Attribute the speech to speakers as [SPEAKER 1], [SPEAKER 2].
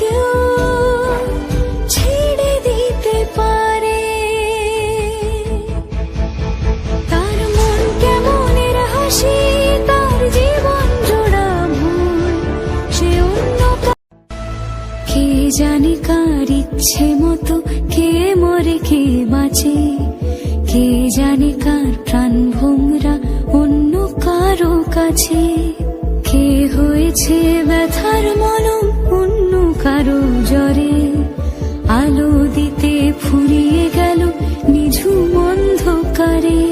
[SPEAKER 1] কেউ ছেড়ে দিতে পারে। মন কে জানে কার ইচ্ছে মতো, কে মরে, কে বাঁচে। কে জানে কার প্রাণ ভোমরা, অন্য কারও কাছে। কে হয়েছে ব্যথার কারও জরে আলো দিতে ফুরিয়ে গেল নিঝু অন্ধকারে।